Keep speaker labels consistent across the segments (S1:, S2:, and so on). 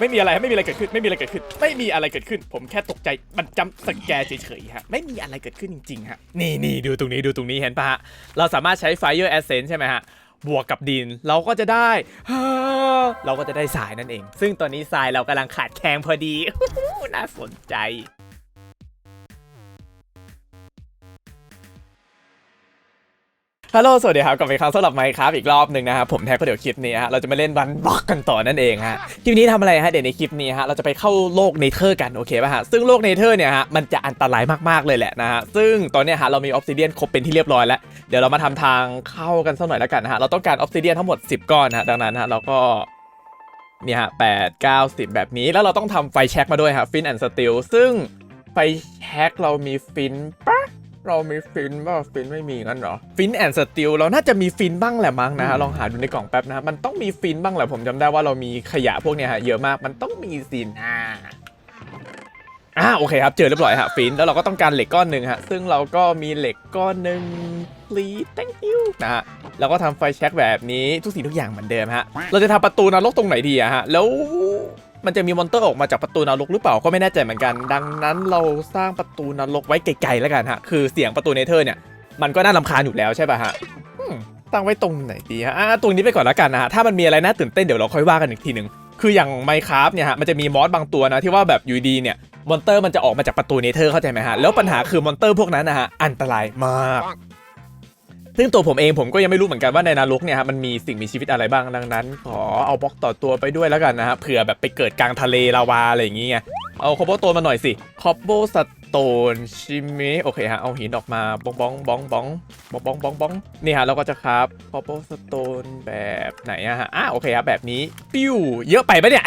S1: ไม่มีอะไรไม่มีอะไรเกิดขึ้นไม่มีอะไรเกิดขึ้น ไม่มีอะไรเกิดขึ้น ผมแค่ตกใจมันจำสแกรเฉยๆฮะไม่มีอะไรเกิดขึ้นจริงๆฮะนี่นี่ดูตรงนี้ดูตรงนี้เห็นปะฮะเราสามารถใช้ Fire Essence ใช่ไหมฮะบวกกับดินเราก็จะได้ เราก็จะได้ทรายนั่นเอง ซึ่งตอนนี้ทรายเรากำลังขาดแคลนพอดีน่าสนใจ ฮัลโหล สวัสดีครับ กลับมาอีกครั้งสำหรับไมค์ครับอีกรอบหนึ่งนะครับผมแท็กก็เดี๋ยวคลิปนี้ฮะ เราจะมาเล่นวันบล็อกกันต่อนั่นเองฮะ คลิปนี้ทำอะไรฮะ เดี๋ยวในคลิปนี้ฮะ เราจะไปเข้าโลกเนเธอร์กัน โอเคป่ะฮะ ซึ่งโลกเนเธอร์เนี่ยฮะ มันจะอันตรายมากๆเลยแหละนะฮะ ซึ่งตอนนี้ฮะ เรามีออฟซิเดียนครบเป็นที่เรียบร้อยแล้ว เดี๋ยวเรามาทำทางเข้ากันสักหน่อยแล้วกันนะฮะ เราต้องการออฟซิเดียนทั้งหมด 10 ก้อนนะฮะ ดังนั้นฮะเราก็เนี่ยฮะแปดเก้าสิบแบบนี้ แล้วเราต้องทำไฟแช็กมาด้วยฮะฟินแอนด์สติลซึ่งไฟแช็กเรามีฟินปะ เรามีฟินว่าฟินไม่มีงั้นเหรอฟินแอนด์สติลเราน่าจะมีฟินบ้างแหละมั้งนะฮะลองหาดูในกล่องแป๊บนะฮะมันต้องมีฟินบ้างแหละผมจำได้ว่าเรามีขยะพวกเนี้ยฮะเยอะมากมันต้องมีสินะอ่าโอเคครับเจอเรียบร้อยฮะฟินแล้วเราก็ต้องการเหล็กก้อนหนึ่งฮะซึ่งเราก็มีเหล็กก้อนหนึ่ง please thank you นะฮะแล้วก็ทำไฟแช็กแบบนี้ทุกสิ่งทุกอย่างเหมือนเดิมฮะเราจะทำประตูนรกตรงไหนดีอะฮะแล้ว มันจะมีมอนเตอร์ออกมาจากประตูนรกหรือเปล่าก็ไม่แน่ใจเหมือนกัน ดังนั้นเราสร้างประตูนรกไว้ไกลๆแล้วกันฮะคือเสียงประตูเนเธอร์เนี่ยมันก็น่ารำคาญอยู่แล้วใช่ป่ะฮะตั้งไว้ตรงไหนดีฮะอะตรงนี้ไปก่อนแล้วกันนะฮะถ้ามันมีอะไรน่าตื่นเต้นเดี๋ยวเราค่อยว่ากันอีกทีหนึ่งคืออย่างไมค์คราฟเนี่ยฮะมันจะมีมอสบางตัวนะที่ว่าแบบอยู่ดีเนี่ยมอนเตอร์มันจะออกมาจากประตูเนเธอร์เข้าใจไหมฮะแล้วปัญหาคือมอนเตอร์พวกนั้นนะฮะอันตรายมาก ซึ่งตัวผมเองผมก็ยังไม่รู้เหมือนกันว่าในนรกเนี่ยฮะมันมีสิ่งมีชีวิตอะไรบ้างดังนั้น ขอเอาบล็อกต่อตัวไปด้วยแล้วกันนะฮะเผื่อแบบไปเกิดกลางทะเลลาวาอะไรอย่างเงี้ยเอาคอปโบโตนมาหน่อยสิคอปโบสโตนชิมิโอเคฮะเอาหินออกมาบ้องบ้องบ้องบ้องบ้องบ้องบ้องบ้องนี่ฮะเราก็จะครับคอปโบสโตนแบบไหนอะฮะอะโอเคครับแบบนี้ปิ้วเยอะไปปะเนี่ย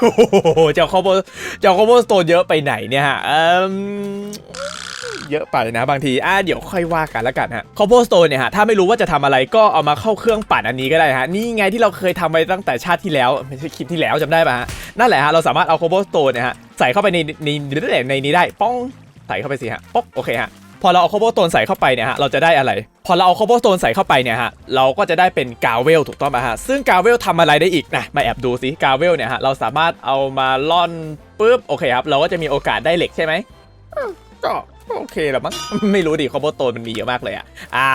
S1: โอ้โหเจ้าคอปโบเจ้าคอปโบสโตนเยอะไปไหนเนี่ยฮะอืม เยอะไปนะ บางทีอะเดี๋ยวค่อยว่ากันล้วกันฮะคอ b โบสโตนเนี่ยฮะถ้าไม่รู้ว่าจะทำอะไรก็เอามาเข้าเครื่องปั่นอันนี้ก็ได้ฮะนี่ไงที่เราเคยทำไว้ตั้งแต่ชาติที่แล้วไม่ใช่คลิปที่แล้วจำได้ป่ะฮะนั่นแหละฮะเราสามารถเอาคอ b โบสโตนเนี่ยฮะใส่เข้าไปในในในในนี้ได้ป้องใส่เข้าไปสิฮะป๊อกโอเคฮะพอเราเอาคอ b โบสโตนใส่เข้าไปเนี่ยฮะเราจะได้อะไร พอเราเอาคอ b โบสโตนใส่เข้าไปเนี่ยฮะเราก็จะได้เป็นกาเวลถูกต้องป่ะฮะซึ่งกาเวลทำอะไรได้อีกนะมาแอบดูสิกาเวลเนี่ยฮะเราสามารถเอามาล่อนปุ๊บโอเคครับเราก็จะมีโอกาสได้เหล็กใช่ไหมก็ โอเคหละมั้ง ไม่รู้ดิคอมโบโตนมันมีเยอะมากเลยอะ อ่า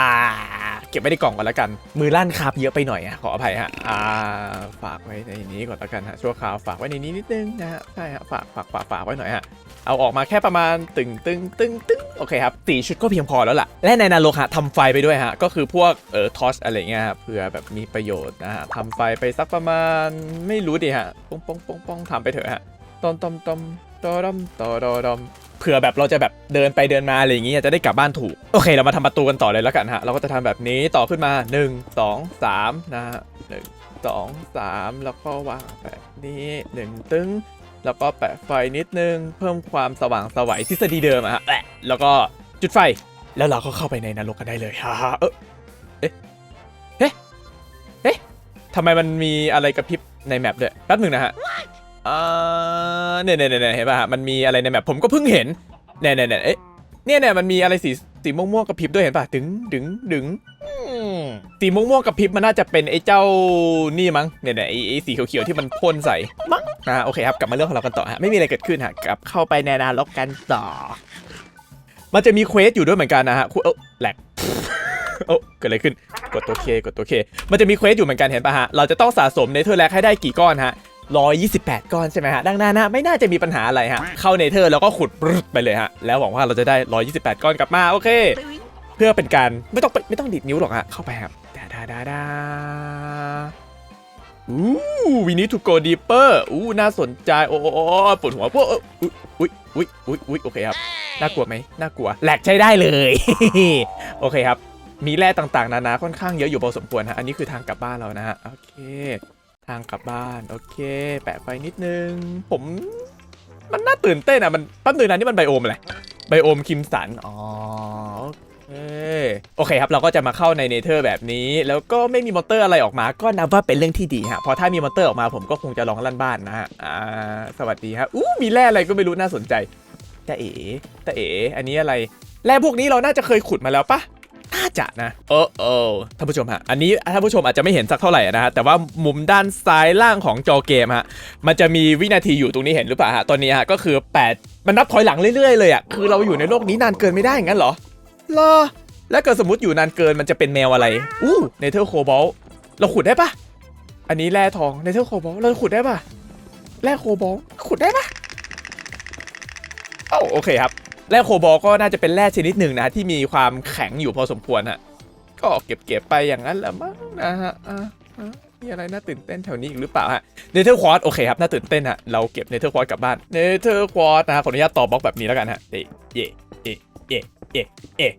S1: เก็บไว้ในกล่องก่อนแล้วกัน มือลั่นคาบเยอะไปหน่อยอะ ขออภัยฮะ อ่า ฝากไว้ในนี้ก่อนแล้วกันฮะ ชั่วคราวฝากไว้ในนี้นิดนึงนะฮะ ใช่ฮะ ฝาก ฝาก ฝาก ฝากไว้หน่อยฮะ เอาออกมาแค่ประมาณตึงตึงตึงตึงโอเคครับสี่ชุดก็เพียงพอแล้วล่ะ และในนรกฮะทำไฟไปด้วยฮะ ก็คือพวกเอ่อทอชอะไรเงี้ยฮะเผื่อแบบมีประโยชน์นะฮะทำไฟไปสักประมาณไม่รู้ดิฮะป้องป้องป้องป้องทำไปเถอะฮะตอมตอมตอมตอดอมตอดอดอม เผื่อแบบเราจะแบบเดินไปเดินมาอะไรอย่างงี้จะได้กลับบ้านถูก โอเค เรามาทำประตูกันต่อเลยแล้วกันฮะ เราก็จะทำแบบนี้ต่อขึ้นมา 1 2 3 นะฮะหนึ่งสองสามแล้วก็วางแบบนี้หนึ่งตึ้ง แล้วก็แปะไฟนิดนึง เพิ่มความสว่างสวัยทฤษฎีเดิมอะฮะแปะแล้วก็จุดไฟแล้วเราก็เข้าไปในนรกกันได้เลยฮ่าฮ่าเออเอ๊ะเอ๊ะเอ๊ะทำไมมันมีอะไรกระพริบในแมปด้วยแป๊บหนึ่งนะฮะ อ่าเนี่ยเนี่ยเนี่ยเห็นป่ะฮะมันมีอะไรในแมปผมก็เพิ่งเห็นเนี่ยเนี่ยเนี่ยเอ๊ะเนี่ยเนี่ยมันมีอะไรสีสีม่วงๆกระพริบด้วยเห็นป่ะดึงดึงดึงอืมสีม่วงๆกระพริบมันน่าจะเป็นไอ้เจ้านี่มั้งเนี่ยเนี่ยไอ้สีเขียวๆที่มันพ่นใส่มั้งอ่าโอเคครับกลับมาเรื่องของเรากันต่อฮะไม่มีอะไรเกิดขึ้นฮะกลับเข้าไปในนรกกันต่อ มันจะมีเควสอยู่ด้วยเหมือนกันนะฮะคุณเออแหลกโอ้เกิดอะไรขึ้น กดตัวเคกดตัวเค มันจะมีเควสอยู่เหมือนกันเห็นป่ะฮะ เราจะต้องสะสมเนเธอร์แลกให้ได้กี่ก้อนฮะ 128 ก้อนใช่ไหมฮะดังนั้นนะไม่น่าจะมีปัญหาอะไรฮะเข้าเนเธอร์แล้วก็ขุดปไปเลยฮะแล้วหวังว่าเราจะได้ 128 ก้อนกลับมาโอเค เพื่อเป็นการไม่ต้องไม่ต้องดีดนิ้วหรอกฮะเข้าไปครับดาดาดาดาอู้วินิทูโกดีเปอร์อู้น่าสนใจโอ้โอ้โอ้ปวดหัวพวกอุ้ยอุ้ยอุ้ยอุ้ยโอเคครับน่ากลัวไหมน่ากลัวแหลกใช้ได้เลย โอเคครับมีแร่ต่างๆ นานาค่อนข้างเยอะอยู่พอสมควรฮะ อันนี้คือทางกลับบ้านเรานะฮะ โอเค ทางกลับบ้าน โอเค แปะไฟนิดนึง ผม มันน่าตื่นเต้นอะ มันแป๊บนึงนะนี่มันไบโอมอะไรไบโอมคิมสัน อ๋อโอเคโอเคครับเราก็จะมาเข้าในเนเธอร์แบบนี้ แล้วก็ไม่มีมอเตอร์อะไรออกมาก็นับว่าเป็นเรื่องที่ดีฮะเพราะถ้ามีมอเตอร์ออกมาผมก็คงจะลองลั่นบ้านนะฮะอ่าสวัสดีครับอู้มีแร่อะไรก็ไม่รู้น่าสนใจตาเอ๋ตาเอ๋อันนี้อะไรแร่พวกนี้เราน่าจะเคยขุดมาแล้วปะ น่าจะนะเออเออท่านผู้ชมฮะ อันนี้ท่านผู้ชมอาจจะไม่เห็นสักเท่าไหร่นะฮะ แต่ว่ามุมด้านซ้ายล่างของจอเกมฮะ มันจะมีวินาทีอยู่ตรงนี้เห็นหรือเปล่าฮะ ตอนนี้ฮะ ก็คือ 8 มันนับถอยหลังเรื่อยๆเลยอะ คือเราอยู่ในโลกนี้นานเกินไม่ได้งั้นเหรอรอแล้วเกิดสมมติอยู่นานเกินมันจะเป็นแมวอะไร อู้เนเธอร์โคบอลเราขุดได้ปะอันนี้แร่ทองเนเธอร์โคบอลเราขุดได้ปะแร่โคบอลขุดได้ปะเอ้าโอเคครับ แร่โคบอลก็น่าจะเป็นแร่ชนิดหนึ่งนะที่มีความแข็งอยู่พอสมควรฮะก็เก็บเก็บไปอย่างนั้นแหละมั้งนะฮะอะมีอะไรน่าตื่นเต้นแถวนี้อีกหรือเปล่าฮะเนเธอร์ควอตโอเคครับน่าตื่นเต้นฮะเราเก็บเนเธอร์ควอตกลับบ้านเนเธอร์ควอตนะฮะขออนุญาตต่อบล็อกแบบนี้แล้วกันฮะเอะเอะเอะเอะเอะเอะ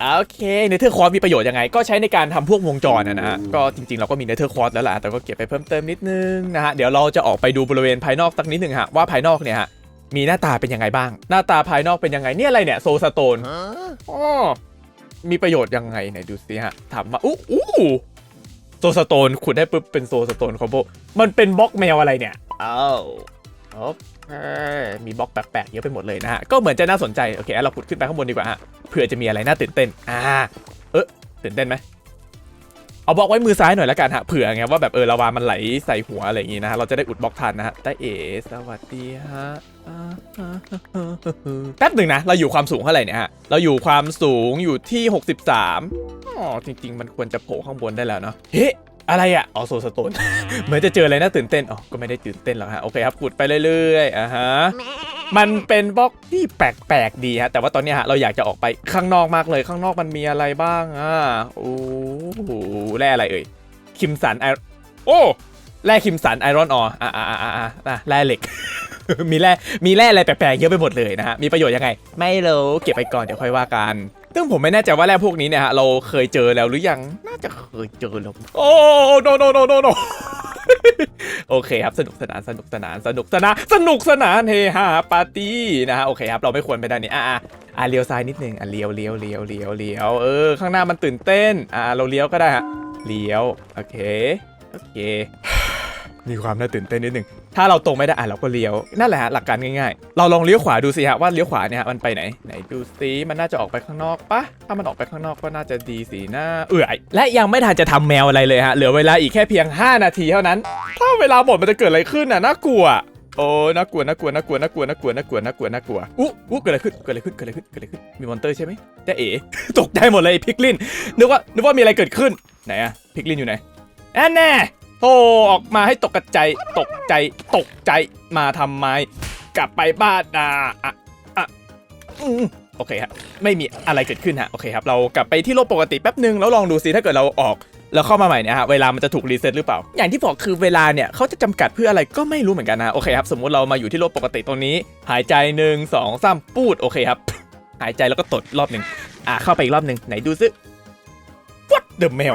S1: โอเคเนเธอร์ควอตมีประโยชน์ยังไง ก็ใช้ในการทำพวกวงจรนะฮะก็จริงๆ เราก็มีเนเธอร์ควอตแล้วล่ะแต่ก็เก็บไปเพิ่มเติมนิดนึงนะฮะเดี๋ยวเราจะออกไปดูบริเวณภายนอกสักนิดหนึ่งฮะว่าภายนอกเนี่ยฮะ มีหน้าตาเป็นยังไงบ้าง หน้าตาภายนอกเป็นยังไงเนี่ยอะไรเนี่ยโซสโตนอ๋อมีประโยชน์ยังไงไหนดูสิฮะถามมาอู้อู้โซสโตนขุดได้ปุ๊บเป็นโซสโตนคอมโบมันเป็นบล็อกแมวอะไรเนี่ยอ้าวโอเคมีบล็อกแปลกๆเยอะไปหมดเลยนะฮะ ก็เหมือนจะน่าสนใจ โอเคเราขุดขึ้นไปข้างบนดีกว่าฮะเผื่อจะมีอะไรน่าตื่นเต้น อ่า เออตื่นเต้นไหม เอาบล็อกไว้มือซ้ายหน่อยแล้วกันฮะเผื่อไงว่าแบบเออลาวามันไหลใส่หัวอะไรอย่างงี้นะฮะเราจะได้อุดบล็อกทันนะฮะใต้เอสวัสดีฮะแป๊บหนึ่งนะ เราอยู่ความสูงเท่าไหร่เนี่ยฮะ เราอยู่ความสูงอยู่ที่ 63อ๋อจริง ๆ มันควรจะโผล่ข้างบนได้แล้วเนาะเฮ้ อะไรอะอ๋อโซสโตนเหมือนจะเจออะไรน่าตื่นเต้นอ๋อก็ไม่ได้ตื่นเต้นหรอกฮะโอเคครับขุดไปเรื่อยๆอะฮะมันเป็นบล็อกที่แปลกๆดีฮะแต่ว่าตอนเนี้ยฮะเราอยากจะออกไปข้างนอกมากเลยข้างนอกมันมีอะไรบ้างอะโอ้โหแร่อะไรเอ่ยคิมสันไอโอ้แร่คิมสันไอรอนอออะอะอะอะอะแร่เหล็ก มีแร่มีแร่อะไรแปลกๆเยอะไปหมดเลยนะฮะมีประโยชน์ยังไง ไม่รู้เก็บไปก่อนเดี๋ยวค่อยว่ากัน ซึ่งผมไม่แน่ใจว่าแร่พวกนี้เนี่ยฮะเราเคยเจอแล้วหรือยังน่าจะเคยเจอแล้วโอ้ no no no no no โอเคครับสนุกสนานสนุกสนานสนุกสนานสนุกสนานเฮฮาปาร์ตี้นะฮะโอเคครับเราไม่ควรไปด้านนี้อะอะอะเลี้ยวซ้ายนิดนึงอะเลี้ยวเลี้ยวเลี้ยวเลี้ยวเลี้ยวเออข้างหน้ามันตื่นเต้นอะเราเลี้ยวก็ได้ฮะเลี้ยวโอเคโอเค มีความน่าตื่นเต้นนิดหนึ่งถ้าเราตรงไม่ได้อะเราก็เลี้ยวนั่นแหละฮะหลักการง่ายๆ เราลองเลี้ยวขวาดูสิฮะว่าเลี้ยวขวาเนี่ยมันไปไหนไหนดูสิมันน่าจะออกไปข้างนอกปะถ้ามันออกไปข้างนอกก็น่าจะดีสินะเอื่อยและยังไม่ทันจะทำแมวอะไรเลยฮะเหลือเวลาอีกแค่เพียง 5 นาทีเท่านั้น ถ้าเวลาหมดมันจะเกิดอะไรขึ้นอะน่ากลัวโอ้น่ากลัวน่ากลัวน่ากลัวน่ากลัวน่ากลัวน่ากลัวน่ากลัวน่ากลัวอุ๊อุ๊เกิดอะไรขึ้นเกิดอะไรขึ้นเกิดอะไรขึ้นเกิดอะไรขึ้นมีมอนเตอร์ใช่ไหมแต่เอ๋ตกใจหมดเลยพิกลินนึกว่านึกว่ามีอะไรเกิดขึ้นไหนอะพิกลินอยู่ไหนแอนแน่ โทออกมาให้ตกใจตกใจตกใจมาทำไม กลับไปบ้านอะอะอะอืมโอเคฮะไม่มีอะไรเกิดขึ้นฮะโอเคครับเรากลับไปที่โลกปกติแป๊บหนึ่งแล้วลองดูซิถ้าเกิดเราออกแล้วเข้ามาใหม่เนี่ยฮะเวลามันจะถูกรีเซ็ตหรือเปล่า อย่างที่บอกคือเวลาเนี่ยเขาจะจำกัดเพื่ออะไรก็ไม่รู้เหมือนกันนะโอเคครับสมมุติเรามาอยู่ที่โลกปกติตรงนี้ หายใจหนึ่งสองสามปูดโอเคครับ หายใจแล้วก็ตดรอบหนึ่งอะเข้าไปอีกรอบหนึ่งไหนดูซิ What the mail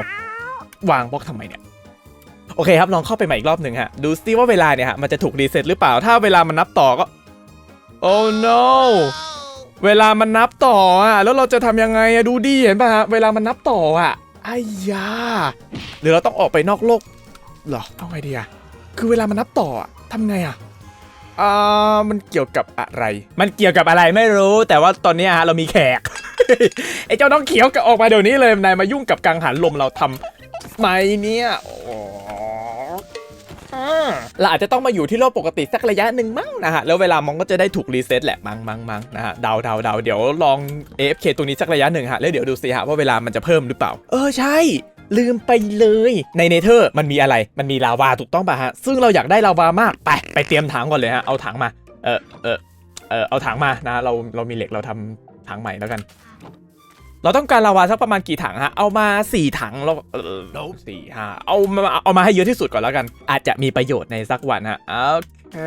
S1: วางบล็อกทำไมเนี่ย โอเคครับลองเข้าไปใหม่อีกรอบหนึ่งฮะ ดูซิว่าเวลาเนี่ยฮะมันจะถูกรีเซ็ตหรือเปล่า ถ้าเวลามันนับต่อก็ Oh no เวลามันนับต่ออะ แล้วเราจะทำยังไงอะดูดีเห็นป่ะฮะ เวลามันนับต่ออะไอ้ยา หรือเราต้องออกไปนอกโลกเหรอ เอาไงดีอะคือเวลามันนับต่ออะทำไงอะอ่ามันเกี่ยวกับอะไร มันเกี่ยวกับอะไรไม่รู้ แต่ว่าตอนนี้ฮะเรามีแขก ไอ้เจ้าน้องเขียวก็ออกมาเดี๋ยวนี้เลย นายมายุ่งกับกังหันลมเราทำ ไมเนี่ยโอ้เราอาจจะต้องมาอยู่ที่โลกปกติสักระยะหนึ่งมั้งนะฮะ แล้วเวลามองก็จะได้ถูกรีเซ็ตแหละมั้งมั้งมั้งนะฮะเดาเดาเดาเดี๋ยวลอง AFK ตรงนี้สักระยะหนึ่งฮะ แล้วเดี๋ยวดูสิฮะว่าเวลามันจะเพิ่มหรือเปล่า เออใช่ ลืมไปเลย ในเนเธอร์มันมีอะไร มันมีลาวาถูกต้องป่ะฮะ ซึ่งเราอยากได้ลาวามาก ไป ไปเตรียมถังก่อนเลยฮะ เอาถังมา เออเออเออเอาถังมานะ เราเรามีเหล็กเราทำถังใหม่แล้วกัน เราต้องการลาวาสักประมาณกี่ถังฮะ เอามา 4 ถังแล้วเออสี่ห้าเอามาเอามาให้เยอะที่สุดก่อนแล้วกัน อาจจะมีประโยชน์ในสักวันฮะโอเค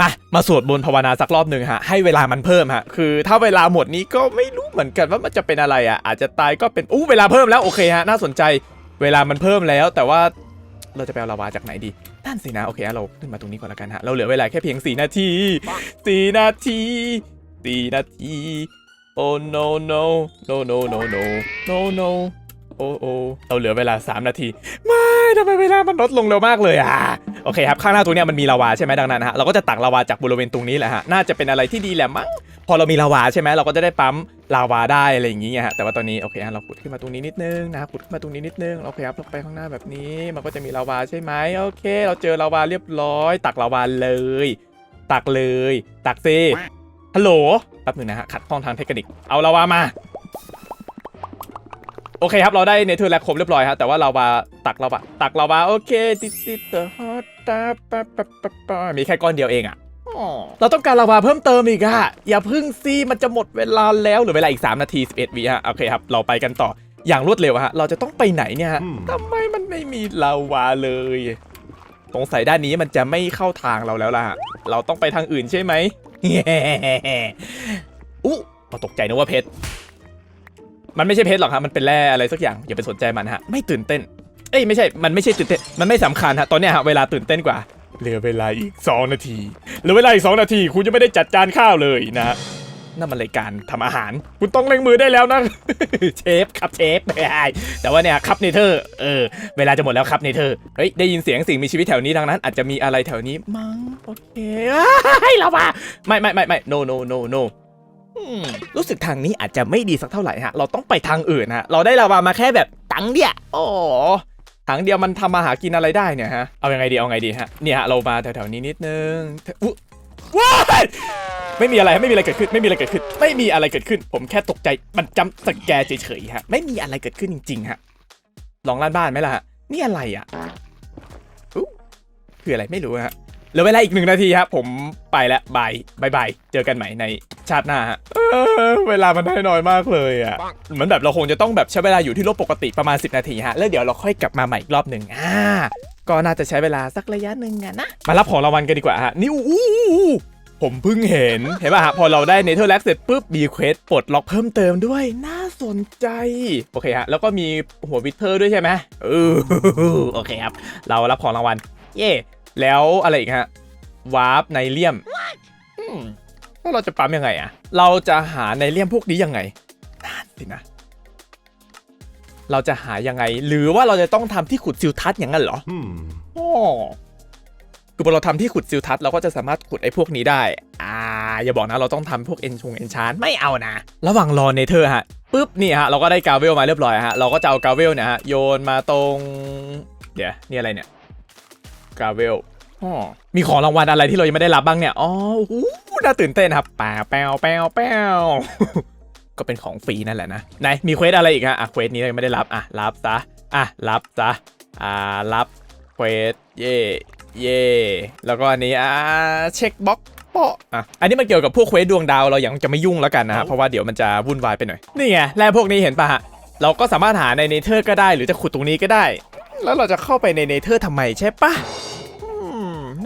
S1: มา มาสวดบนต์ภาวนาสักรอบหนึ่งฮะ ให้เวลามันเพิ่มฮะ คือถ้าเวลาหมดนี้ก็ไม่รู้เหมือนกันว่ามันจะเป็นอะไรอะ อาจจะตายก็เป็น อู้เวลาเพิ่มแล้วโอเคฮะ น่าสนใจ เวลามันเพิ่มแล้ว แต่ว่าเราจะไปเอาลาวาจากไหนดีนั่นสินะ โอเคฮะเราขึ้นมาตรงนี้ก่อนแล้วกันฮะ เราเหลือเวลาแค่เพียง 4 นาที 4 นาที 4 นาที Oh no no no no no no no no โอ้โอ้เราเหลือเวลา 3 นาที ไม่ทำไมเวลามันลดลงเร็วมากเลยอะ โอเคครับ ข้างหน้าตรงนี้มันมีลาวาใช่ไหมดังนั้นฮะ เราก็จะตักลาวาจากบริเวณตรงนี้แหละฮะ น่าจะเป็นอะไรที่ดีแหละมั้ง พอเรามีลาวาใช่ไหมเราก็จะได้ปั๊มลาวาได้อะไรอย่างงี้ไงฮะ แต่ว่าตอนนี้โอเคฮะ เราขุดขึ้นมาตรงนี้นิดนึงนะขุดขึ้นมาตรงนี้นิดนึง โอเคครับเราไปข้างหน้าแบบนี้ มันก็จะมีลาวาใช่ไหมโอเค เราเจอลาวาเรียบร้อย ตักลาวาเลย ตักเลย ตักซิ ฮัลโหลแป๊บหนึงนะฮะ ขัดข้องทางเทคนิค เอาลาวามา โอเคครับ เราได้เนเธอร์แลกครบเรียบร้อยฮะ แต่ว่าลาวาตักลาวาตักลาวาโอเคติดติดเตอร์ฮอตตาปะปะปะปะมีแค่ก้อนเดียวเองอะอ๋อเราต้องการลาวาเพิ่มเติมอีกอะอย่าพึ่งซีมันจะหมดเวลาแล้วเหรือเวลาอีก 3 นาที 11วิฮะ โอเคครับ เราไปกันต่ออย่างรวดเร็วฮะ เราจะต้องไปไหนเนี่ยฮะ
S2: อืม
S1: ทำไมมันไม่มีลาวาเลย สงสัยด้านนี้มันจะไม่เข้าทางเราแล้วล่ะ เราต้องไปทางอื่นใช่ไหมอู้พอตกใจนึกว่าเพชร มันไม่ใช่เพชรหรอกครับ มันเป็นแร่อะไรสักอย่าง อย่าไปสนใจมันฮะ ไม่ตื่นเต้น เอ้ยไม่ใช่ มันไม่ใช่ตื่นเต้น มันไม่สำคัญฮะ ตอนเนี้ยฮะเวลาตื่นเต้นกว่า เหลือเวลาอีก 2 นาที เหลือเวลาอีก 2 นาที คุณจะไม่ได้จัดจานข้าวเลยนะฮะ นั่นมันรายการทำอาหาร คุณต้องเร่งมือได้แล้วนะ เชฟครับเชฟไม่แต่ว่าเนี่ยครับเนเธอร์เออเวลาจะหมดแล้วครับเนเธอร์เฮ้ยได้ยินเสียงสิ่งมีชีวิตแถวนี้ดังนั้น อาจจะมีอะไรแถวนี้มั้งโอเคให้เรามาไม่ไม่ไม่ไม่ no no no no รู้สึกทางนี้อาจจะไม่ดีสักเท่าไหร่ฮะ เราต้องไปทางอื่นฮะ เราได้ลาวามาแค่แบบตังเดียวโอ้ถังเดียวมันทำมาหากินอะไรได้เนี่ยฮะ เอายังไงดี เอาไงดีฮะ เนี่ยฮะ เรามาแถวๆนี้นิดนึงอุ๊ ว้ายไม่มีอะไรไม่มีอะไรเกิดขึ้นไม่มีอะไรเกิดขึ้น ไม่มีอะไรเกิดขึ้น ผมแค่ตกใจมันจำสแกเฉยๆฮะไม่มีอะไรเกิดขึ้นจริงๆฮะลองล้านบ้านไหมล่ะฮะนี่อะไรอะคืออะไรไม่รู้ฮะเหลือเวลาอีกหนึ่งนาทีครับผมไปแล้วบายบายบายเจอกันใหม่ในชาติหน้าฮะเเวลามันได้น้อยมากเลยอะเหมือนแบบเราคงจะต้องแบบใช้เวลาอยู่ที่โลกปกติประมาณ 10 นาทีฮะแล้วเดี๋ยวเราค่อยกลับมาใหม่อีกรอบหนึ่งอ่า ก็น่าจะใช้เวลาสักระยะหนึ่งอะนะ มารับของรางวัลกันดีกว่าฮะ นี่อู้อู้อู้ผมเพิ่งเห็น เห็นป่ะฮะ พอเราได้เนเธอร์แลกเสร็จปุ๊บมีเควสปลดล็อกเพิ่มเติมด้วย น่าสนใจ โอเคฮะ แล้วก็มีหัววิเทอร์ด้วยใช่ไหมเออโอเคครับ เรารับของรางวัล เย่แล้วอะไรอีกฮะ วาร์ปไนเลียมอืมแล้วเราจะปั๊มยังไงอะเราจะหาไนเลียมพวกนี้ยังไงนั่นสินะ เราจะหายังไง หรือว่าเราจะต้องทำที่ขุดซิลทัศน์อย่างนั้นเหรอ
S2: Hmm.
S1: อ๋อคือพอเราทำที่ขุดซิลทัศน์เราก็จะสามารถขุดไอ้พวกนี้ได้ อ่า อย่าบอกนะเราต้องทำพวกเอนชงเอนชานไม่เอานะ ระหว่างรอเนเธอร์ฮะปุ๊บนี่ฮะเราก็ได้กาเวลมาเรียบร้อยฮะเราก็จะเอากาเวลเนี่ยฮะโยนมาตรง เดี๋ยวนี่อะไรเนี่ยกาเวลอ๋อมีของรางวัลอะไรที่เรายังไม่ได้รับบ้างเนี่ย อ๋อโอ้โหน่าตื่นเต้นครับแปวแปวแปวแปว ก็เป็นของฟรีนั่นแหละนะไหนมีเควสอะไรอีกฮะอะเควสนี้เรายังไม่ได้รับอะรับซะอะรับซะอ่ารับเควสเย่เย่แล้วก็อันนี้อ่าเช็คบ็อกโปะอะอันนี้มันเกี่ยวกับพวกเควสดวงดาวเรายังจะไม่ยุ่งแล้วกันนะฮะเพราะว่าเดี๋ยวมันจะวุ่นวายไปหน่อยนี่ไงแร่พวกนี้เห็นปะฮะเราก็สามารถหาในเนเธอร์ก็ได้ หรือจะขุดตรงนี้ก็ได้ แล้วเราจะเข้าไปในเนเธอร์ทำไมใช่ปะอืม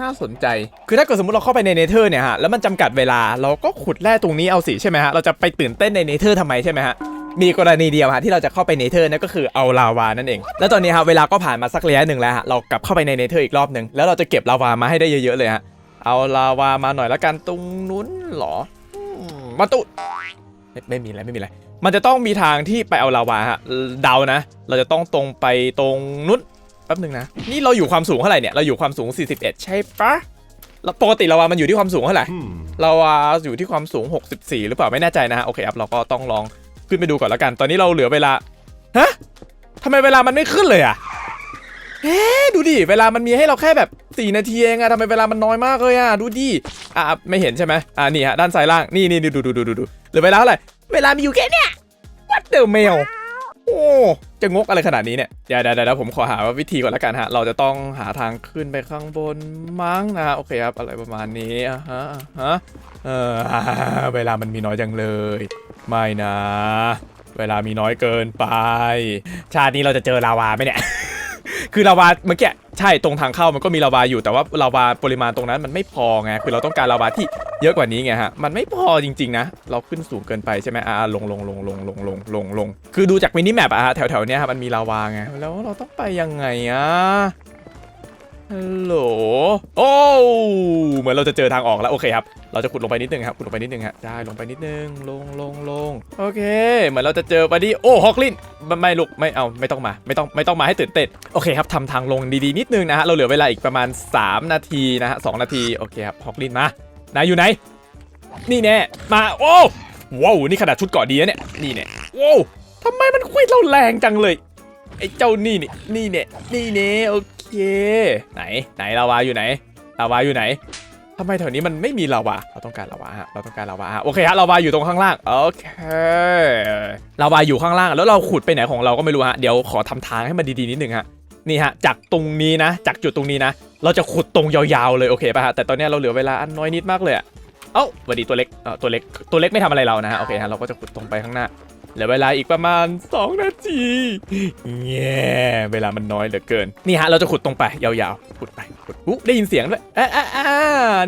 S1: น่าสนใจ คือถ้าเกิดสมมติเราเข้าไปในเนเธอร์เนี่ยฮะ แล้วมันจำกัดเวลา เราก็ขุดแร่ตรงนี้เอาสิใช่ไหมฮะ เราจะไปตื่นเต้นในเนเธอร์ทำไมใช่ไหมฮะ มีกรณีเดียวฮะที่เราจะเข้าไปเนเธอร์นั่นก็คือเอาลาวานั่นเอง แล้วตอนนี้ฮะเวลาก็ผ่านมาสักระยะหนึ่งแล้วฮะ เรากลับเข้าไปในเนเธอร์อีกรอบหนึ่งแล้วเราจะเก็บลาวามาให้ได้เยอะๆเลยฮะ เอาลาวามาหน่อยละกันตรงนู้นเหรอมมาตุไม่ไม่มีอะไรไม่มีอะไร มันจะต้องมีทางที่ไปเอาลาวาฮะ เดานะ เราจะต้องตรงไปตรงนู้น แป๊บหนึงนะ นี่เราอยู่ความสูงเท่าไหร่เนี่ย เราอยู่ความสูง 41 ใช่ปะแล้วปกติเราว่ามันอยู่ที่ความสูงเท่าไหร่
S2: Hmm.
S1: เราว่าอยู่ที่ความสูง 64 หรือเปล่าไม่แน่ใจนะฮะ โอเคครับเราก็ต้องลองขึ้นไปดูก่อนแล้วกัน ตอนนี้เราเหลือเวลา ฮะทำไมเวลามันไม่ขึ้นเลยอะเอ๊ะดูดิ เวลามันมีให้เราแค่แบบ4นาทีเองอะทำไมเวลามันน้อยมากเลยอะดูดิ อะไม่เห็นใช่ไหมอ่านี่ฮะด้านซ้ายล่าง นี่นี่ดูดูดูดูดูดูเหลือเวลาเท่าไหร่ เวลามีอยู่แค่เนี้ย What the mail โอ้จะงกอะไรขนาดนี้เนี่ยเดี๋ยวเดี๋ยวเดี๋ยวผมขอหาวิธีก่อนละกันฮะ เราจะต้องหาทางขึ้นไปข้างบนมั้งนะฮะโอเคครับ อะไรประมาณนี้อะฮะอะฮะเออเวลามันมีน้อยจังเลย ไม่นะ เวลามีน้อยเกินไป ชาตินี้เราจะเจอลาวาไหมเนี่ย คือลาวาเมื่อกี้ใช่ตรงทางเข้ามันก็มีลาวาอยู่แต่ว่าลาวาปริมาณตรงนั้นมันไม่พอไงคือเราต้องการลาวาที่เยอะกว่านี้ไงฮะมันไม่พอจริงๆนะเราขึ้นสูงเกินไปใช่ไหมอ่าลงลงลงลงลงลงลงลงคือดูจากมินิแมปอะฮะแถวๆเนี้ยฮะมันมีลาวาไงแล้วเราต้องไปยังไงอะฮัลโหลโอ้เหมือนเราจะเจอทางออกแล้วโอเคครับ เราจะขุดลงไปนิดนึงครับขุดลงไปนิดนึงฮะได้ลงไปนิดนึงลงลงลงโอเค เหมือนเราจะเจอบัดดี้โอ้ฮอกลินไม่ไม่ลูกไม่เอาไม่ต้องมา ไม่ต้องไม่ต้องมาให้ตื่นเต้นโอเคครับทำทางลงดีๆนิดนึงนะฮะเราเหลือเวลาอีกประมาณ 3 นาทีนะฮะสนาทีโอเคครับฮอกลินมานายอยู่ไหน นี่แน่มาโอ้ว้าวนี่ขนาดชุดเกาะดีนะเนี่ยนี่แน่ว้าวทำไมมันคุยเราแรงจังเลยไอ้เจ้านี่นี่นี่เนี่ยนี่เนี่ยโอเค ไหนไหนลาวาอยู่ไหนลาวาอยู่ไหน ทำไมแถวนี้มันไม่มีลาวาเราต้องการลาวาฮะเราต้องการลาวาฮะโอเคฮะลาวาอยู่ตรงข้างล่างโอเคลาวาอยู่ข้างล่าง แล้วเราขุดไปไหนของเราก็ไม่รู้ฮะเดี๋ยวขอทำทางให้มันดีๆนิดนึงฮะนี่ฮะจากตรงนี้นะ จากจุดตรงนี้นะ เราจะขุดตรงยาวๆเลยโอเคป่ะฮะแต่ตอนนี้เราเหลือเวลาอันน้อยนิดมากเลยอะเอ้าวัสดีตัวเล็กเอ่อตัวเล็กตัวเล็กไม่ทำอะไรเรานะฮะโอเคฮะเราก็จะขุดตรงไปข้างหน้า เหลือเวลาอีกประมาณ 2 นาทีเย้เวลามันน้อยเหลือเกิน นี่ฮะ เราจะขุดตรงไป ยาวๆ ขุดไปขุดอุ๊ได้ยินเสียงด้วยอ่าอ่าอ่า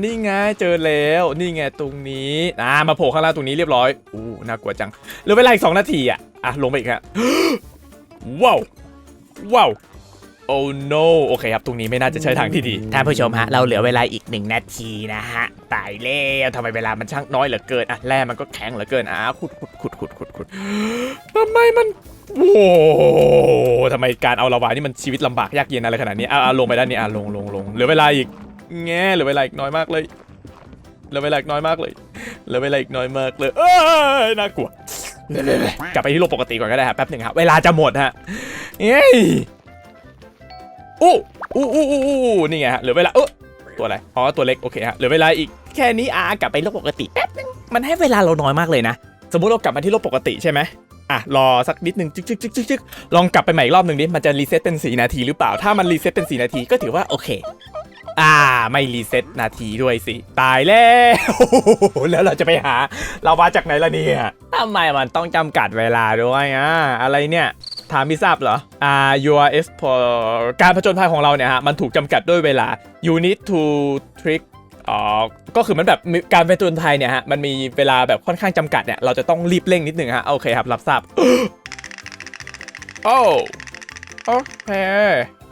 S1: นี่ไง เจอแล้ว นี่ไงตรงนี้อ่ามาโผล่ข้างล่างตรงนี้เรียบร้อย อู้ น่ากลัวจัง เหลือเวลาอีก 2 นาทีอะ อะ ลงไปอีกฮะว้าว ว้าว โอ้ no โอเคครับ ตรงนี้ไม่น่าจะใช่ทางที่ดี ท่านผู้ชมฮะ เราเหลือเวลาอีกหนึ่งนาทีนะฮะ ตายแล้วทำไมเวลามันช่างน้อยเหลือเกิน อะ แร่มันก็แข็งเหลือเกิน อะขุดขุดขุดขุดขุดขุดทำไมมันโว้ทำไมการเอาลาวานี่มันชีวิตลำบากยากเย็นอะไรขนาดนี้อะอะลงไปด้านนี้อะลงลงลงเหลือเวลาอีก แง่เหลือเวลาอีกน้อยมากเลยเหลือเวลาอีกน้อยมากเลยเหลือเวลาอีกน้อยมากเลย เอ้ย น่ากลัวกลับไปที่โลกปกติก่อนก็ได้ครับแป๊บหนึ่งครับเวลาจะหมดฮะเอ้ย อู้อู้อู้อู้อู้นี่ไงฮะเหลือเวลาเออตัวอะไรอ๋อตัวเล็กโอเคฮะเหลือเวลาอีกแค่นี้อะกลับไปโลกปกติแป๊บนึงมันให้เวลาเราน้อยมากเลยนะ สมมติเรากลับมาที่โลกปกติใช่ไหมอะรอสักนิดนึงจึ๊กจึ๊กจึ๊กจึ๊กจึ๊กลองกลับไปใหม่อีกรอบหนึ่งดิมันจะรีเซ็ตเป็น4นาทีหรือเปล่าถ้ามันรีเซ็ตเป็น4นาทีก็ถือว่าโอเคอ่าไม่รีเซ็ตนาทีด้วยสิ ตายแล้วแล้วเราจะไปหา เรามาจากไหนล่ะเนี่ยทำไมมันต้องจำกัดเวลาด้วยอะอะไรเนี่ย ถามมิทราบเหรออ่า your explore การผจญภัยของเราเนี่ยฮะ มันถูกจำกัดด้วยเวลา you need to trick อ๋อ ก็คือมันแบบการผจญภัยเนี่ยฮะ มันมีเวลาแบบค่อนข้างจำกัดเนี่ย เราจะต้องรีบเร่งนิดนึงฮะ โอเคครับ รับทราบ โอ้ โอเค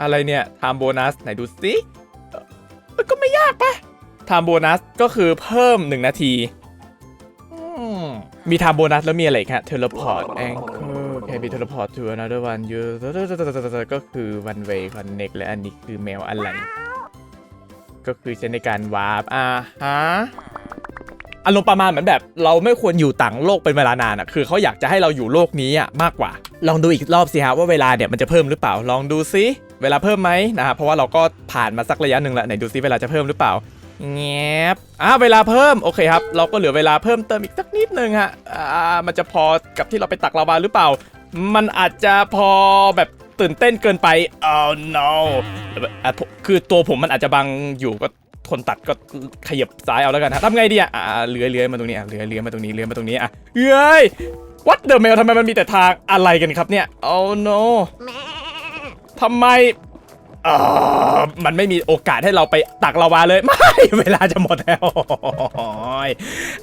S1: อะไรเนี่ย time bonus ไหนดูสิก็ไม่ยากปะ time bonus ก็คือเพิ่ม 1 นาที อืมมี time bonus แล้วมีอะไรอีกฮะ teleport anchor can be teleport to another one you ก็คือ one way connect และอันนี้คือแมวอะไร ก็คือใช้ในการวาร์ปอ่าฮะอารมณ์ประมาณเหมือนแบบเราไม่ควรอยู่ต่างโลกเป็นเวลานานอะคือเขาอยากจะให้เราอยู่โลกนี้อะมากกว่า ลองดูอีกรอบสิฮะว่าเวลาเนี่ยมันจะเพิ่มหรือเปล่าลองดูซิเวลาเพิ่มไหมนะครับเพราะว่าเราก็ผ่านมาสักระยะหนึ่งแล้วไหนดูซิเวลาจะเพิ่มหรือเปล่า แงบอ่าเวลาเพิ่ม โอเคครับ เราก็เหลือเวลาเพิ่มเติมอีกสักนิดนึงฮะ อ่า มันจะพอกับที่เราไปตักลาวาหรือเปล่า มันอาจจะพอแบบตื่นเต้นเกินไป oh no อะผมคือตัวผมมันอาจจะบังอยู่ก็คนตัดก็ขยับซ้ายเอาแล้วกันนะทำไงดีอะอ่าเลื้อยเลื้อยมาตรงนี้อะเลื้อยเลื้อยมาตรงนี้เลื้อยมาตรงนี้อะเอ้ย what the mail ทำไมมันมีแต่ทางอะไรกันครับเนี่ย oh no ทำไม เออมันไม่มีโอกาสให้เราไปตักลาวาเลย ไม่ เวลาจะหมดแล้ว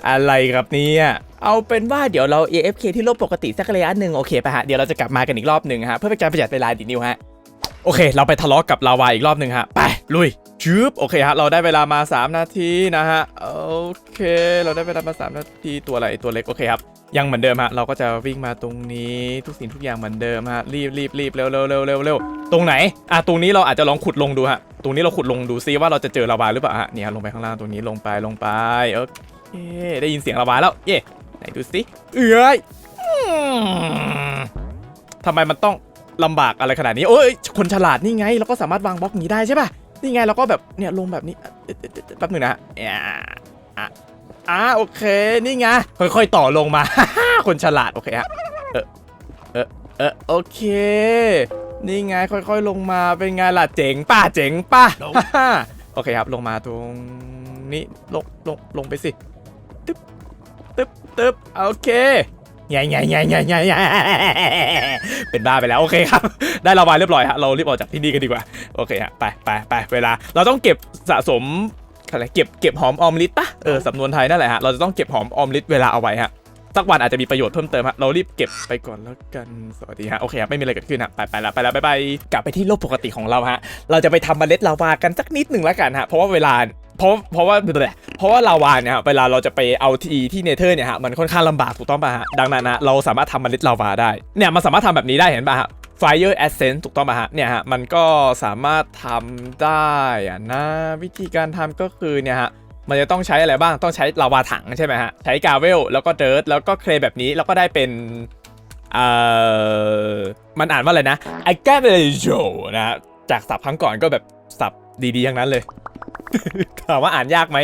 S1: อะไรครับเนี่ยเอาเป็นว่าเดี๋ยวเรา AFK ที่โลกปกติสักระยะหนึ่งโอเคป่ะฮะ เดี๋ยวเราจะกลับมากันอีกรอบหนึ่งฮะ เพื่อเป็นการประหยัดเวลาดินิวฮะ โอเค เราไปทะเลาะกับลาวาอีกรอบหนึ่งฮะ ไป ลุยชืบโอเคฮะ เราได้เวลามา 3 นาทีนะฮะ โอเค เราได้เวลามา 3 นาทีตัวอะไรตัวเล็ก โอเคครับ ยังเหมือนเดิมฮะเราก็จะวิ่งมาตรงนี้ทุกสิ่งทุกอย่างเหมือนเดิมฮะรีบรีบรีบเร็วเร็วเร็วเร็วเร็วตรงไหนอะตรงนี้เราอาจจะลองขุดลงดูฮะตรงนี้เราขุดลงดูซิว่าเราจะเจอลาวาหรือเปล่าฮะเนี่ยลงไปข้างล่างตรงนี้ลงไปลงไปโอเคได้ยินเสียงลาวาแล้วเย่ไหนดูสิเอ้ยทำไมมันต้องลำบากอะไรขนาดนี้โอ้ยคนฉลาดนี่ไงเราก็สามารถวางบล็อกนี้ได้ใช่ป่ะนี่ไงเราก็แบบเนี่ยลงแบบนี้แป๊บหนึ่งนะฮะ อ่าอะอ่าโอเคนี่ไงค่อยๆต่อลงมา คนฉลาดโอเคฮะเออเออเออโอเค นี่ไงค่อยๆลงมาเป็นไงล่ะเจ๋งป่ะเจ๋งป่ะโอเคครับลงมาตรงนี้ลงลงลงไปสิตึ๊บตึ๊บตึ๊บโอเคใหญ่ใหญ่ใหญ่ใหญ่ใหญ่ใหญ่เป็นบ้าไปแล้วโอเคครับ ได้ระบายเรียบร้อยฮะเรารีบออกจากที่นี่กันดีกว่าโอเคฮะไปไปไปเวลา เราต้องเก็บสะสม อะไรเก็บเก็บหอมออมฤทธิ์ปะเออสำนวนไทยนั่นแหละฮะเราจะต้องเก็บหอมออมฤทธิ์เวลาเอาไว้ฮะสักวันอาจจะมีประโยชน์เพิ่มเติมฮะเรารีบเก็บไปก่อนแล้วกันสวัสดีฮะโอเคครับไม่มีอะไรเกิดขึ้นฮะไปไปแล้วไปแล้วบายบายกลับไปที่โลกปกติของเราฮะเราจะไปทำเมล็ดลาวากันสักนิดหนึ่งแล้วกันฮะเพราะว่าเวลาเพราะเพราะว่าเพราะว่าลาวาเนี่ยฮะเวลาเราจะไปเอาทีที่เนเธอร์เนี่ยฮะมันค่อนข้างลำบากถูกต้องป่ะฮะดังนั้นนะเราสามารถทำเมล็ดลาวาได้เนี่ยมันสามารถทำแบบนี้ได้เห็นป่ะฮะ Fire Essence ถูกต้องป่ะฮะ เนี่ยฮะ มันก็สามารถทำได้อะนะ วิธีการทำก็คือเนี่ยฮะ มันจะต้องใช้อะไรบ้าง ต้องใช้ลาวาถังใช่ไหมฮะ ใช้กาเวล แล้วก็เดิร์ดแล้วก็เคลแบบนี้ แล้วก็ได้เป็นเอ่อมันอ่านว่าอะไรนะ I got a show นะฮะจากศัพท์ครั้งก่อนก็แบบศัพท์ดีๆทั้งนั้นเลย ถามว่าอ่านยากไหม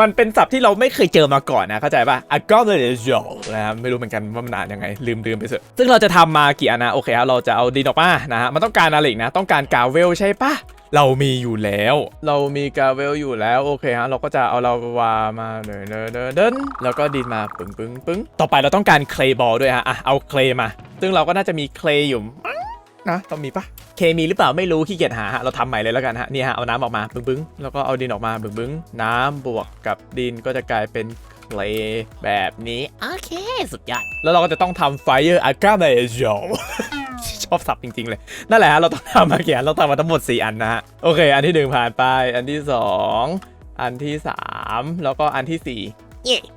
S1: มันเป็นศัพท์ที่เราไม่เคยเจอมาก่อนนะ เข้าใจป่ะ I got a show นะครับไม่รู้เหมือนกันว่ามันอ่านยังไง ลืมลืมไปเถอะซึ่งเราจะทำมากี่อันนะ โอเคครับเราจะเอาดินออกมานะฮะ มันต้องการอะไรอีกนะ ต้องการกาเวลใช่ปะเรามีอยู่แล้ว เรามีกาเวลอยู่แล้ว โอเคฮะ เราก็จะเอาลาวามาเดินเดินเดินแล้วก็ดินมาปึ้งปึ้งปึ้งต่อไปเราต้องการเคลบอลด้วยฮะ อะ เอาเคลมา ซึ่งเราก็น่าจะมีเคลอยู่ นะต้องมีปะเคมีหรือเปล่าไม่รู้ขี้เกียจหาฮะเราทำใหม่เลยแล้วกันฮะนี่ฮะเอาน้ำออกมาปึ้งปึ้งแล้วก็เอาดินออกมาปึ้งปึ้งน้ำบวกกับดินก็จะกลายเป็นเคลแบบนี้โอเคสุดยอดแล้วเราก็จะต้องทำ Fire a g a m a z o ชอบสับจริง ๆ เลย นั่นแหละฮะเราต้องทำมากี่อันเราทำมาทั้งหมด 4 อันนะฮะโอเค อันที่หนึ่งผ่านไป อันที่ 2 อันที่ 3 แล้วก็อันที่4เย่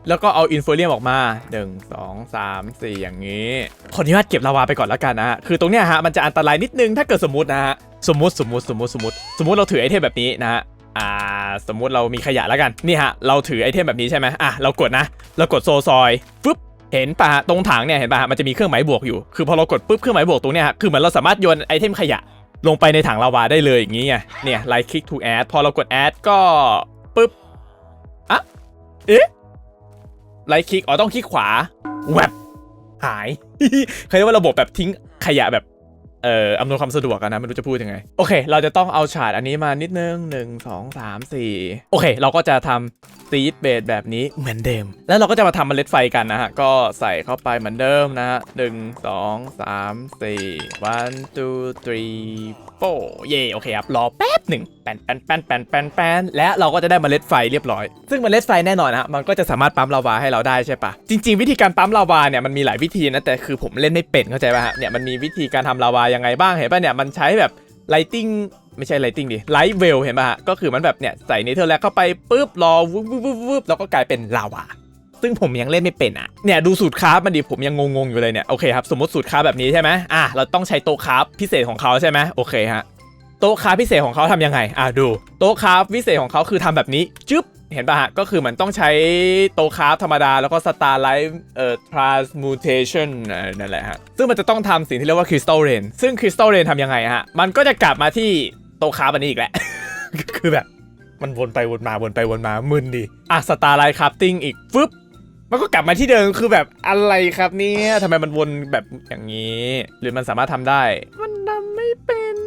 S1: แล้วก็เอาอินฟูเรียมออกมา 1 2 3 4 อย่างนี้ขออนุญาตเก็บลาวาไปก่อนแล้วกันนะฮะ คือตรงเนี้ยฮะมันจะอันตรายนิดนึงถ้าเกิดสมมตินะฮะ สมมติสมมติสมมติสมมติ สมมติเราถือไอเทมแบบนี้นะฮะอ่าสมมุติเรามีขยะแล้วกัน นี่ฮะ เราถือไอเทมแบบนี้ใช่ไหมอะ เรากดนะ เรากดโซซอยปุ๊บเห็นปะฮะตรงถังเนี่ยเห็นปะฮะมันจะมีเครื่องหมายบวกอยู่ คือพอเรากดปุ๊บเครื่องหมายบวกตรงเนี้ยฮะคือเหมือนเราสามารถโยนไอเทมขยะ ลงไปในถังลาวาได้เลยอย่างงี้ไงเนี่ยไลค์คลิก to add พอเรากด add ก็ปุ๊บอะเอ๊ะ ไลค์คลิกอ๋อต้องคลิกขวาแวบหาย เคยเรียกว่าระบบแบบทิ้งขยะแบบ เอ่ออำนวยความสะดวกกันนะไม่รู้จะพูดยังไง โอเค เราจะต้องเอาฉาดอันนี้มานิดนึง 1 2 3 4 โอเค เราก็จะทำซีดเบดแบบนี้เหมือนเดิม แล้วเราก็จะมาทำเมล็ดไฟกันนะฮะ ก็ใส่เข้าไปเหมือนเดิมนะฮะหนึ่งสองสามสี่ one two three four เย่โอเคครับ รอแป๊บหนึ่งแปนแปนแปนแปนแปนแปนและเราก็จะได้เมล็ดไฟเรียบร้อย ซึ่งเมล็ดไฟแน่นอนนะฮะมันก็จะสามารถปั๊มลาวาให้เราได้ใช่ปะจริง ๆ วิธีการปั๊มลาวาเนี่ยมันมีหลายวิธีนะแต่คือผมเล่นไม่เป็นเข้าใจป่ะฮะเนี่ยมันมีวิธีการทำลาวายังไงบ้างเห็นป่ะเนี่ยมันใช้แบบไลติงไม่ใช่ไลติงดิไลท์เวลเห็นป่ะฮะก็คือมันแบบเนี่ยใส่เนเธอร์แลกเข้าไปปุ๊บรอวึบวึบวึบวึบแล้วก็กลายเป็นลาวาซึ่งผมยังเล่นไม่เป็นอะ เนี่ยดูสูตรคราฟมันดิผมยังงงๆอยู่เลยเนี่ย โอเคครับ สมมติสูตรคราฟแบบนี้ใช่ไหมอะ เราต้องใช้โต๊ะคราฟพิเศษของเขาใช่ไหมโอเคฮะ โต๊ะคราฟพิเศษของเขาทำยังไง อะดู โต๊ะคราฟพิเศษของเขาคือทำแบบนี้ จึ๊บ เห็นป่ะฮะ ก็คือเหมือนต้องใช้โต๊ะคราฟธรรมดา แล้วก็สตาร์ไลท์เอ่อ transmutation อ่านั่นแหละฮะ ซึ่งมันจะต้องทำสิ่งที่เรียกว่า crystal rain ซึ่ง crystal rain ทำยังไงฮะ มันก็จะกลับมาที่โต๊ะคราฟอันนี้อีกแหละ คือแบบ มันวนไปวนมาวนไปวนมามึนดิอะสตาร์ไลท์คราฟติ้งอีกฟึบมันก็กลับมาที่เดิมคือแบบอะไรครับเนี่ยทำไมมันวนแบบอย่างนี้ หรือมันสามารถทำได้ มันทำไม่เป็นอะ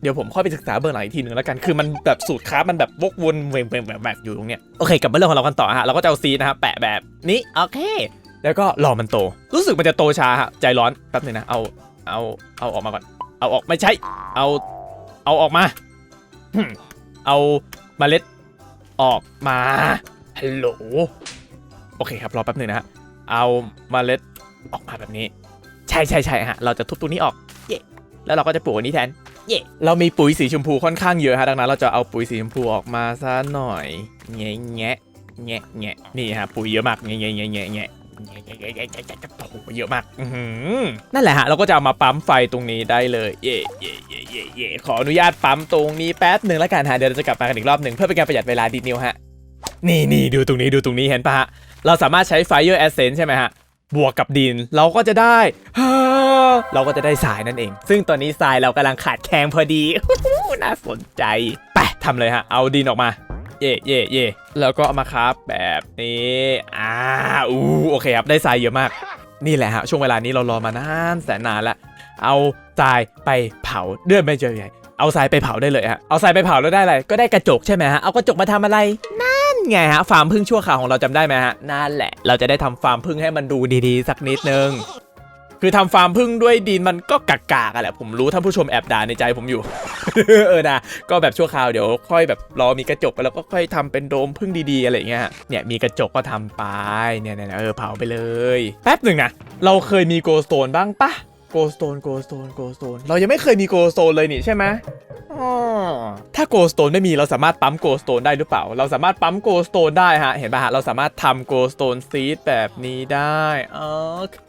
S1: เดี๋ยวผมค่อยไปศึกษาเบื้องหลังอีกทีหนึ่งแล้วกัน คือมันแบบสูตรคราฟมันแบบวกวนเวงแบบแบบอยู่ตรงเนี้ย โอเค กลับมาเรื่องของเรากันต่อฮะ เราก็จะเอาซีนะฮะแปะแบบนี้ โอเค แล้วก็รอมันโต รู้สึกมันจะโตช้าฮะ ใจร้อน แป๊บนึงนะ เอา เอา เอาออกมาก่อน เอาออกไม่ใช่ เอา เอาออกมา เอาเมล็ดออกมา ฮัลโหล โอเคครับ รอแป๊บหนึ่งนะฮะ เอาเมล็ดออกมาแบบนี้ ใช่ใช่ใช่ฮะ เราจะทุบตัวนี้ออก แล้วเราก็จะปลูกอันนี้แทน เย่เรามีปุ๋ยสีชมพูค่อนข้างเยอะฮะดังนั้นเราจะเอาปุ๋ยสีชมพูออกมาซะหน่อยแงะแงะแงะแงะนี่ฮะปุ๋ยเยอะมากแงะแงะแงะแงะแงะโอ้โหเยอะมากนั่นแหละฮะ เราก็จะเอามาปั๊มไฟตรงนี้ได้เลย เย่เย่เย่เย่เย่ขออนุญาตปั๊มตรงนี้แป๊บหนึ่งแล้วกันฮะ เดี๋ยวเราจะกลับมากันอีกรอบหนึ่งเพื่อเป็นการประหยัดเวลาดีนิวฮะ นี่นี่ดูตรงนี้ดูตรงนี้เห็นปะฮะ เราสามารถใช้ Fire Essence ใช่ไหมฮะ บวกกับดินเราก็จะได้เเราก็จะได้ทรายนั่นเอง ซึ่งตอนนี้ทรายเรากำลังขาดแคลนพอดี น่าสนใจ ไปทำเลยฮะ เอาดินออกมา เย่เย่เย่แล้วก็เอามาครับแบบนี้ อ่า อู้ โอเคครับ ได้ทรายเยอะมาก นี่แหละฮะ ช่วงเวลานี้เรารอมานานแสนนานละ เอาทรายไปเผาเดือนไม่เจอใหญ่เอาทรายไปเผาได้เลยฮะ เอาทรายไปเผาแล้วได้อะไร ก็ได้กระจกใช่ไหมฮะ เอากระจกมาทำอะไร นั่นไงฮะ ฟาร์มพึ่งชั่วคราวของเราจำได้ไหมฮะ นั่นแหละ เราจะได้ทำฟาร์มพึ่งให้มันดูดีๆ สักนิดนึง คือทำฟาร์มพึ่งด้วยดินมันก็กากๆอะแหละผมรู้ท่านผู้ชมแอบด่าในใจผมอยู่ เออนะก็แบบชั่วคราวเดี๋ยวค่อยแบบรอมีกระจกแล้วก็ค่อยทำเป็นโดมพึ่งดีๆอะไรเงี้ยเนี่ยมีกระจกก็ทำไปเนี่ยเนี่ยเออเผาไปเลย แป๊บหนึ่งนะเราเคยมีโกสโตนบ้างปะ โกสโตนโกสโตนโกสโตนเรายังไม่เคยมีโกสโตนเลยนี่ใช่ไหมอ๋อถ้าโกสโตนไม่มีเราสามารถปั๊มโกสโตนได้หรือเปล่า เราสามารถปั๊มโกสโตนได้ฮะ เห็นป่ะฮะ เราสามารถทำโกสโตนซีดแบบนี้ได้ โอเค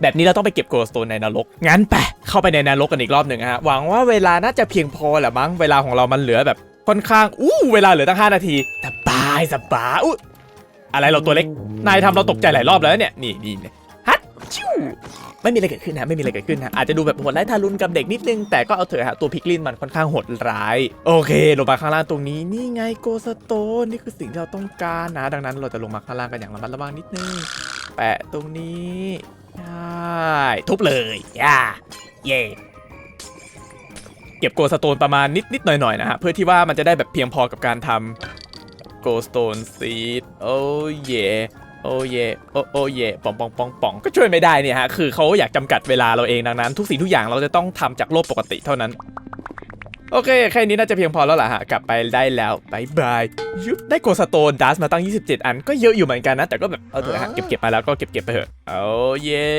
S1: แบบนี้เราต้องไปเก็บโกสโตนในนรก งั้นไป เข้าไปในนรกกันอีกรอบหนึ่งฮะ หวังว่าเวลาน่าจะเพียงพอแหละมั้ง เวลาของเรามันเหลือแบบค่อนข้าง อู้เวลาเหลือตั้ง 5 นาที สบายสบายอู้อะไรเราตัวเล็ก นายทำเราตกใจหลายรอบแล้วเนี่ย นี่นี่เนี่ยฮัทชิว ไม่มีอะไรเกิดขึ้นฮะไม่มีอะไรเกิดขึ้นฮะอาจจะดูแบบโหดร้ายทารุณกับเด็กนิดนึง แต่ก็เอาเถอะฮะตัวพิกลินมันค่อนข้างโหดร้าย โอเค ลงมาข้างล่างตรงนี้นี่ไงโกสโตนนี่คือสิ่งที่เราต้องการนะ ดังนั้นเราจะลงมาข้างล่างกันอย่างระมัดระวังนิดนึง แปะตรงนี้ใช่ทุบเลยย่าเย่เก็บโกสโตนประมาณนิดนิดหน่อยหน่อยนะฮะเพื่อที่ว่ามันจะได้แบบเพียงพอกับการทำโกสโตนซีดโอ้เย่ โอเยโอโอเย่ปองปองปองปองก็ช่วยไม่ได้เนี่ยฮะ คือเขาอยากจำกัดเวลาเราเองดังนั้น ทุกสิ่งทุกอย่างเราจะต้องทำจากโลกปกติเท่านั้น โอเค แค่นี้น่าจะเพียงพอแล้วล่ะฮะ กลับไปได้แล้วบายบายยุบได้โกสโตนดัสมาตั้ง 27 อันก็เยอะอยู่เหมือนกันนะ แต่ก็แบบเอาเถอะฮะ เก็บเก็บมาแล้วก็เก็บเก็บไปเถอะเอาเย่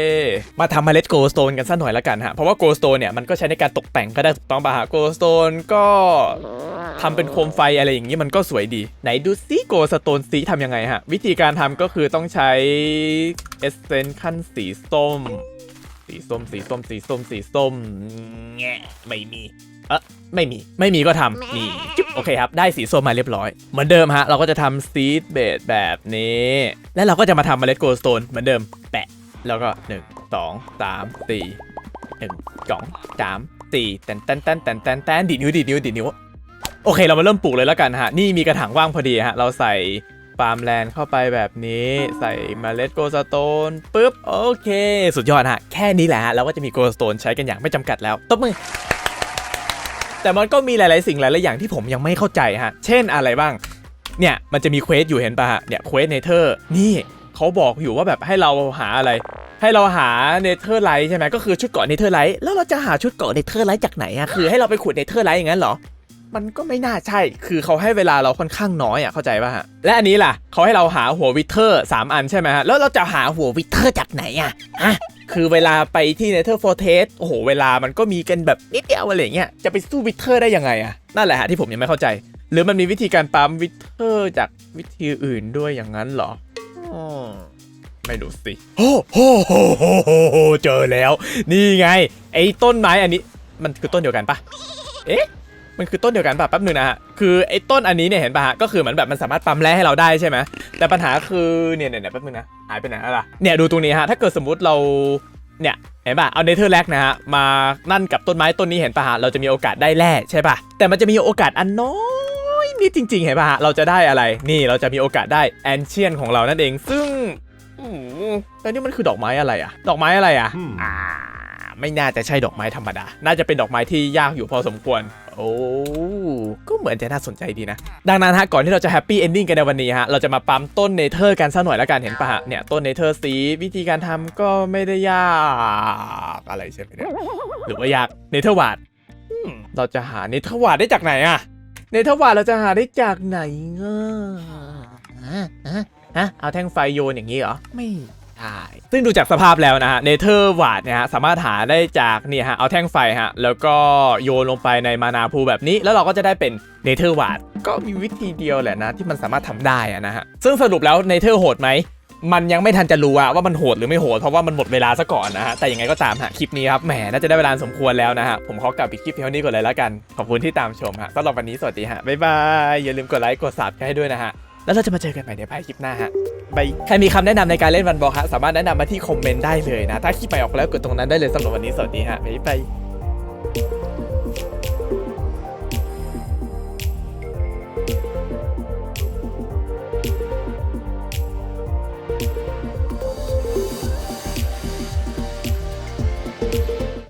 S1: มาทำเมล็ดโกสโตนกันสักหน่อยละกันฮะ เพราะว่าโกสโตนเนี่ยมันก็ใช้ในการตกแต่งก็ได้ถูกต้องป่ะฮะโกสโตนก็ทำเป็นโคมไฟอะไรอย่างนี้มันก็สวยดี ไหนดูซิโกสโตนสีทำยังไงฮะ วิธีการทำก็คือต้องใช้เอสเซนขั้นสีส้มสีส้มสีส้มสีส้มสีส้มแงะไม่มี เออไม่มีไม่มีก็ทำนี่จุ๊บโอเคครับ ได้สีส้มมาเรียบร้อย เหมือนเดิมฮะ เราก็จะทำซีดเบดแบบนี้ แล้วเราก็จะมาทำเมล็ดโกลสโตนเหมือนเดิมแปะ แล้วก็ 1 2 3 4 1 2 3 4แตนแตนแตนแตนแตนแตนดีดนิ้วดีดนิ้วดีดนิ้วโอเคเรามาเริ่มปลูกเลยแล้วกันฮะ นี่มีกระถางว่างพอดีฮะ เราใส่ฟาร์มแลนด์เข้าไปแบบนี้ใส่เมล็ดโกลสโตนปุ๊บ โอเค สุดยอดฮะ แค่นี้แหละฮะเราก็จะมีโกลสโตนใช้กันอย่างไม่จำกัดแล้วตบมือ แต่มันก็มีหลาย ๆ สิ่งหลาย ๆ อย่างที่ผมยังไม่เข้าใจฮะ เช่นอะไรบ้าง เนี่ยมันจะมีเควสอยู่เห็นปะฮะ เนี่ยเควสเนเธอร์ นี่เขาบอกอยู่ว่าแบบให้เราหาอะไร ให้เราหาเนเธอร์ไลท์ใช่ไหมก็คือชุดเกาะเนเธอร์ไลท์แล้วเราจะหาชุดเกาะเนเธอร์ไลท์จากไหนอะคือให้เราไปขุดเนเธอร์ไลท์อย่างนั้นเหรอมันก็ไม่น่าใช่ คือเขาให้เวลาเราค่อนข้างน้อยอะ เข้าใจป่ะฮะ และอันนี้ล่ะ เขาให้เราหาหัววิเทอร์ 3 อันใช่ไหมฮะ แล้วเราจะหาหัววิเทอร์จากไหนอะฮะ คือเวลาไปที่เนเธอร์ฟอร์เทสโอ้โห เวลามันก็มีกันแบบนิดเดียวอะไรเงี้ย จะไปสู้วิเทอร์ได้ยังไงอะนั่นแหละฮะที่ผมยังไม่เข้าใจ หรือมันมีวิธีการปั๊มวิเทอร์จากวิธีอื่นด้วยอย่างนั้นเหรออ๋อไม่รู้สิโอ้โหโหโหโหเจอแล้ว นี่ไง ไอ้ต้นไม้อันนี้ มันคือต้นเดียวกันปะเอ๊ะ มันคือต้นเดียวกันป่ะแป๊บหนึงนะฮะ คือไอ้ต้นอันนี้เนี่ยเห็นป่ะฮะ ก็คือเหมือนแบบมันสามารถปั๊มแร่ให้เราได้ใช่ไหม แต่ปัญหาคือเนี่ยเนี่ยเนี่ยแป๊บหนึงนะ หายไปไหนแล้วล่ะ เนี่ยดูตรงนี้ฮะ ถ้าเกิดสมมุติเรา เนี่ยเห็นป่ะ เอาเนเธอร์แลกนะฮะ มานั่นกับต้นไม้ต้นนี้เห็นป่ะฮะ เราจะมีโอกาสได้แร่ใช่ป่ะ แต่มันจะมีโอกาสอันน้อยนิดจริง ๆ เห็นป่ะฮะ เราจะได้อะไร นี่เราจะมีโอกาสได้แอนเชียนของเรานั่นเอง ซึ่งอืมแต่นี่มันคือดอกไม้อะไรอะดอกไม้อะไรอะ
S2: Hmm.
S1: อ่า ไม่น่าจะใช่ดอกไม้ธรรมดา น่าจะเป็นดอกไม้ที่ยากอยู่พอสมควร โอ้ก็เหมือนจะน่าสนใจดีนะ ดังนั้นฮะก่อนที่เราจะแฮปปี้เอนดิ้งกันในวันนี้ฮะเราจะมาปั๊มต้นเนเธอร์กันสักหน่อยแล้วกันเห็นปะฮะเนี่ยต้นเนเธอร์ซีวิธีการทำก็ไม่ได้ยากอะไรใช่ไหมเนี่ยหรือว่ายากเนเธอร์วาดเราจะหาเนเธอร์วาดได้จากไหนอะเนเธอร์วาดเราจะหาได้จากไหนอะฮะฮะฮะเอาแท่งไฟโยนอย่างนี้เหรอไม่ ใช่ซึ่งดูจากสภาพแล้วนะฮะเนเธอร์วาดเนี่ยฮะสามารถหาได้จากเนี่ยฮะเอาแท่งไฟฮะแล้วก็โยนลงไปในมานาพูแบบนี้แล้วเราก็จะได้เป็นเนเธอร์วาดก็มีวิธีเดียวแหละนะที่มันสามารถทำได้อะนะฮะซึ่งสรุปแล้วเนเธอร์โหดไหมมันยังไม่ทันจะรู้อะว่ามันโหดหรือไม่โหด เพราะว่ามันหมดเวลาซะก่อนนะฮะ แต่ยังไงก็ตามฮะ คลิปนี้ครับ แหม น่าจะได้เวลาสมควรแล้วนะฮะ ผมขอกลับปิดคลิปเพียงเท่านี้ก่อนเลยแล้วกัน ขอบคุณที่ตามชมฮะสำหรับวันนี้สวัสดีฮะ บ๊ายบาย อย่าลืมกดไลค์ กดซับให้ด้วยนะฮะ แล้วเราจะมาเจอกันใหม่ในภายคลิปหน้าฮะบายใครมีคำแนะนำในการเล่นวันบอลฮะสามารถแนะนำมาที่คอมเมนต์ได้เลยนะ ถ้าคลิปไปออกแล้วกดตรงนั้นได้เลยสำหรับวันนี้สวัสดีฮะบ๊ายบาย